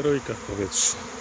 Rójka w powietrzu.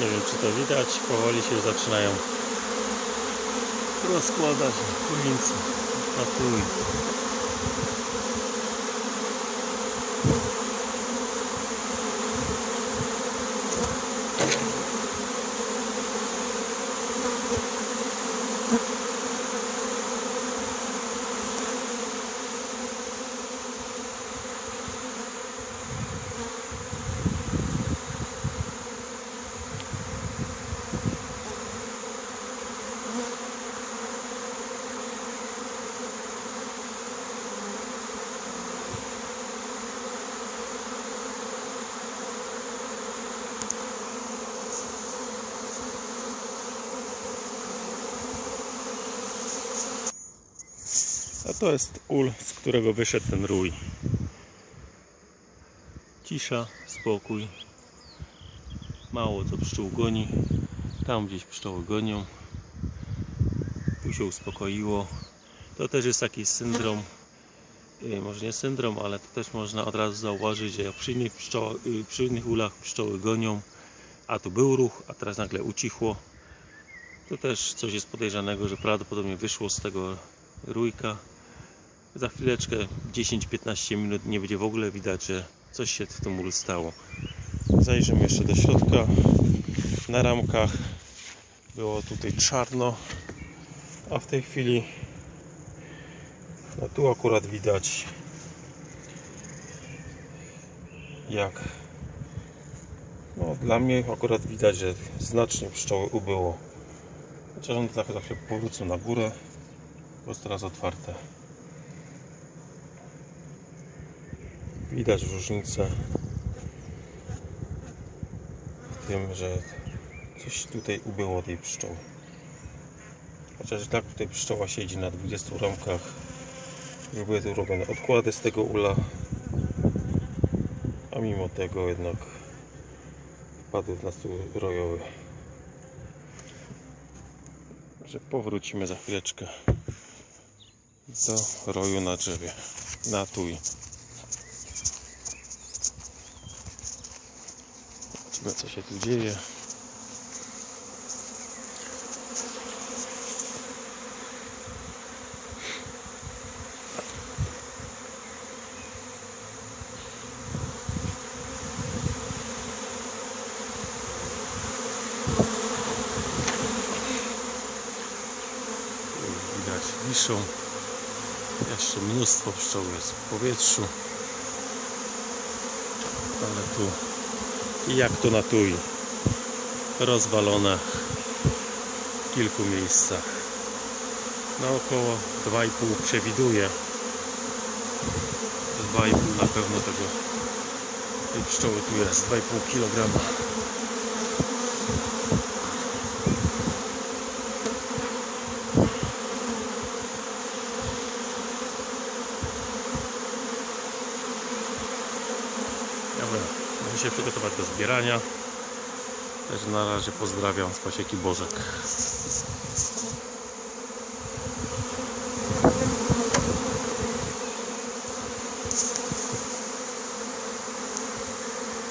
Nie wiem czy to widać, powoli się zaczynają rozkładać płyńcy na trój. A to jest ul, z którego wyszedł ten rój. Cisza, spokój. Mało co pszczół goni. Tam gdzieś pszczoły gonią. Tu się uspokoiło. To też jest taki syndrom. y, Może nie syndrom, ale to też można od razu zauważyć, że przy innych, pszczoł, y, przy innych ulach pszczoły gonią, a tu był ruch, a teraz nagle ucichło. To też coś jest podejrzanego, że prawdopodobnie wyszło z tego rójka. Za chwileczkę 10-15 minut nie będzie w ogóle widać, że coś się w tym ulu stało. Zajrzymy jeszcze do środka. Na ramkach Było tutaj czarno, a w tej chwili no tu akurat widać jak no dla mnie akurat widać, że znacznie pszczoły ubyło. Chociaż one tak powrócą na górę, bo jest teraz otwarte. Widać różnicę w tym, że coś tutaj ubyło tej pszczoły. Chociaż tak tutaj pszczoła siedzi na 20 ramkach. Już były tu robione odkłady z tego ula. A mimo tego jednak wpadły w nas tu rojoły. Że powrócimy za chwileczkę do roju na drzewie. Na tuj. Zobaczymy co się tu dzieje. Widać wiszą. Jeszcze mnóstwo pszczół jest w powietrzu. Ale tu jak to na tui. Rozwalone w kilku miejscach. Na około 2,5 przewiduję. 2,5 na pewno tego pszczoły tu jest. 2,5 kg. Przygotować do zbierania. Także na razie pozdrawiam z pasieki Bożek.